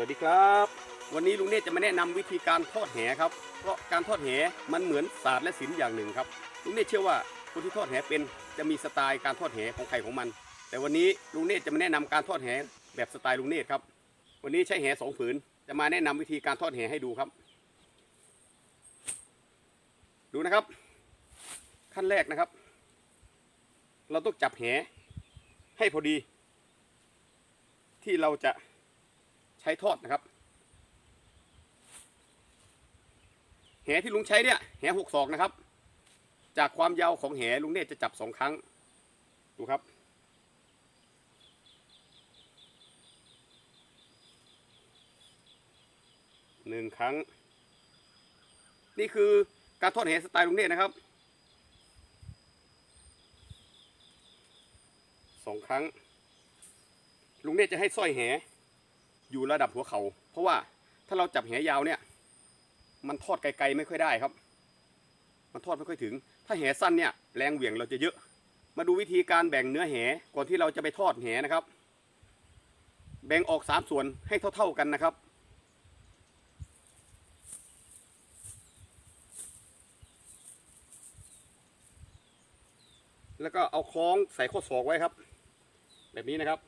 วัสดีครับ วันนี้ลุงเนตจะมาแนะนำวิธีการทอดแหครับ เพราะการทอดแหมันเหมือนศาสตร์และศิลป์อย่างหนึ่งครับ ลุงเนตเชื่อว่าคนที่ทอดแหเป็นจะมีสไตล์การทอดแหของใครของมัน แต่วันนี้ลุงเนตจะมาแนะนำการทอดแหแบบสไตล์ลุงเนตครับ วันนี้ใช้แหสองผืน จะมาแนะนำวิธีการทอดแหให้ดูครับ ดูนะครับ ขั้นแรกนะครับ เราต้องจับแหให้พอดี ที่เราจะ ใช้ทอดนะครับ แหที่ลุงใช้เนี่ย แหหกศอกนะครับ จากความยาวของแหลุงเนตจะจับสองครั้ง ดูครับ หนึ่งครั้ง นี่คือการทอดแหสไตล์ลุงเนตนะครับสองครั้ง ลุงเนตจะให้สร้อยแห อยู่ระดับหัวเขา่าเพราะว่าถ้าเราจับแหยาวเนี่ย มันทอดไกลๆไม่ค่อยได้ครับ มันทอดไม่ค่อยถึง ถ้าแหสั้นเนี่ยแรงเหวี่ยงเราจะเยอะ มาดูวิธีการแบ่งเนื้อแหก่อนที่เราจะไปทอดแหนะครับ แบ่งออกสามส่วนให้เท่า ๆกันนะครับแล้วก็เอาคล้องใส่ข้อศอกไว้ครับ แบบนี้นะครับ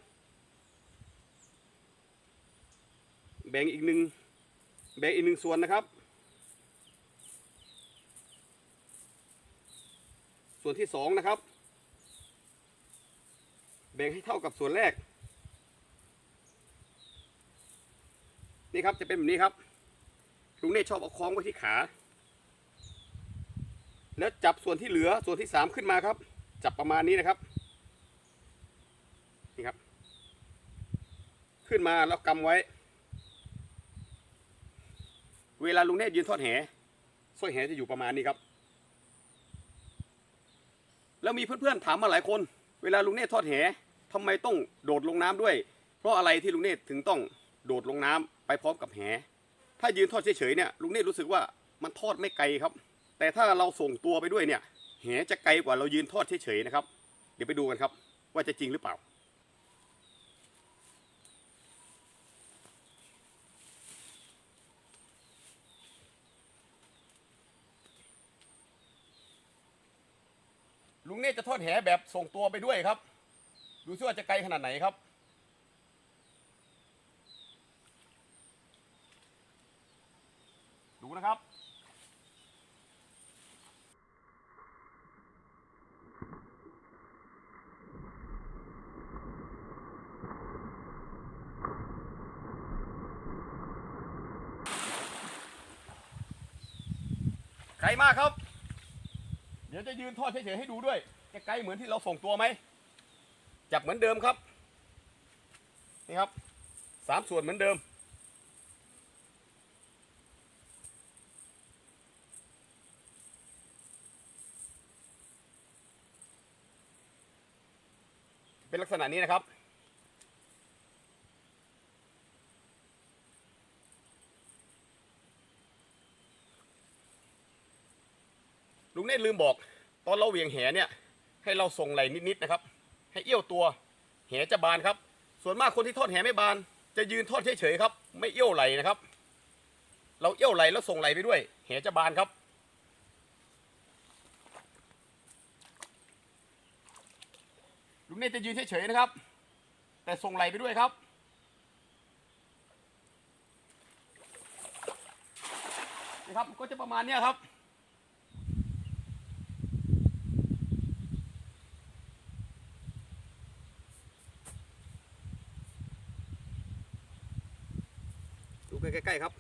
แบ่งอีกหนึ่งแบ่งอีกหนึ่งส่วนนะครับ ส่วนที่สองนะครับ แบ่งให้เท่ากับส่วนแรก นี่ครับจะเป็นแบบนี้ครับลุงเนตรชอบเอาคล้องไว้ที่ขา แล้วจับส่วนที่เหลือส่วนที่สามขึ้นมาครับ จับประมาณนี้นะครับนี่ครับ ขึ้นมาแล้วกำไว้ เวลาลุงเนตยืนทอดแหสร้อยแหจะอยู่ประมาณนี้ครับ แล้วมีเพื่อนๆถามมาหลายคน เวลาลุงเนตทอดแหทำไมต้องโดดลงน้ำด้วย เพราะอะไรที่ลุงเนตถึงต้องโดดลงน้ำไปพร้อมกับแห ถ้ายืนทอดเฉยๆเนี่ยลุงเนตรรู้สึกว่ามันทอดไม่ไกลครับ แต่ถ้าเราส่งตัวไปด้วยเนี่ยแหจะไกลกว่าเรายืนทอดเฉยๆนะครับ เดี๋ยวไปดูกันครับ ว่าจะจริงหรือเปล่า ลุงเนตรจะทอดแหแบบส่งตัวไปด้วยครับ ดูซิว่าจะไกลขนาดไหนครับดูนะครับ ไกลมากครับ เดี๋ยวจะยืนทอดเฉยๆให้ดูด้วยจะไกลเหมือนที่เราส่งตัวไหมจับเหมือนเดิมครับนี่ครับสามส่วนเหมือนเดิม เป็นลักษณะนี้นะครับ งเนตรลืมบอก ตอนเราเหวียงแหเนี่ย ให้เราส่งไหลนิดๆนะครับ ให้เอี้ยวตัว แหจะบานครับ ส่วนมากคนที่ทอดแหไม่บาน จะยืนทอดเฉยๆครับ ไม่เอี้ยวไหลนะครับ เราเอี้ยวไหลแล้วส่งไหลไปด้วย แหจะบานครับลุงเนตรจะยืนเฉยๆนะครับ แต่ส่งไหลไปด้วยครับนี่ครับก็จะประมาณเนี้ยครับ ดูใกล้ๆ ครับ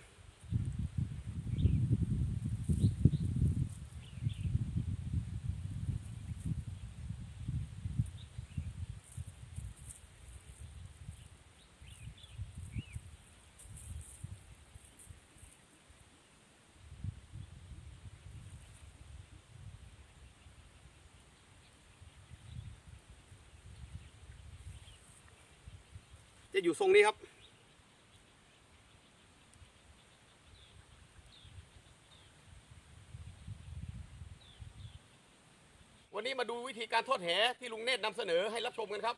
จะอยู่ทรงนี้ครับ วันนี้มาดูวิธีการทอดแหที่ลุงเนตรนำเสนอให้รับชมกันครับ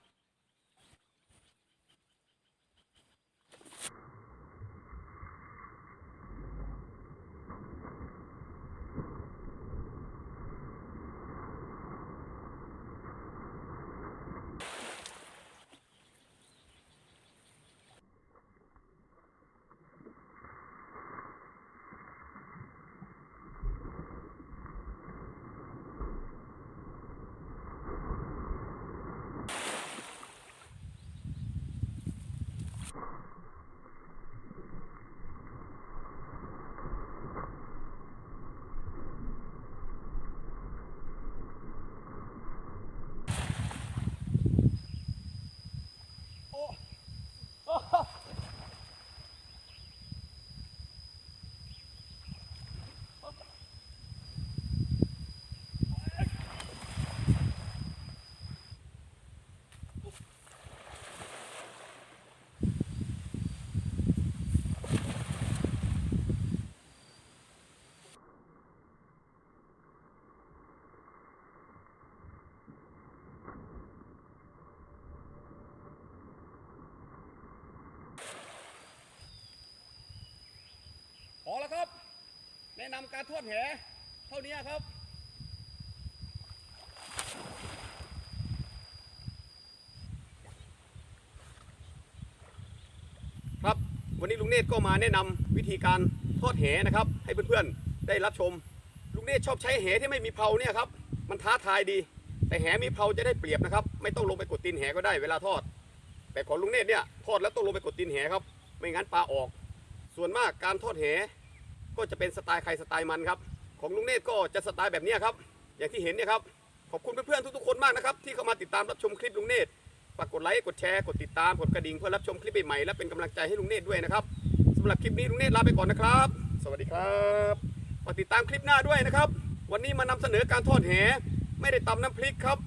นะนำการทอดแหเท่านี้ครับ ครับวันนี้ลุงเนตรก็มาแนะนำวิธีการทอดแหนะครับ ให้เพื่อนๆได้รับชม ลุงเนตรชอบใช้แหที่ไม่มีเพลาเนี่ยครับ มันท้าทายดี แต่แหมีเพลาจะได้เปรียบนะครับ ไม่ต้องลงไปกดตีนแหก็ได้เวลาทอด แต่ของลุงเนตรเนี่ยทอดแล้วต้องลงไปกดตีนแหครับ ไม่งั้นปลาออก ส่วนมากการทอดแห ก็จะเป็นสไตล์ใครสไตล์มันครับ ของลุงเนตรก็จะสไตล์แบบเนี้ยครับ อย่างที่เห็นเนี่ยครับ ขอบคุณเพื่อนๆทุกๆคนมากนะครับ ที่เข้ามาติดตามรับชมคลิปลุงเนตรฝากกดไลค์กดแชร์กดติดตามกดกระดิ่งเพื่อรับชมคลิปใหม่ๆและเป็นกำลังใจให้ลุงเนตรด้วยนะครับสำหรับคลิปนี้ลุงเนตรลาไปก่อนนะครับ สวัสดีครับฝากติดตามคลิปหน้าด้วยนะครับ วันนี้มานำเสนอการทอดแหไม่ได้ตำน้ำพริกครับ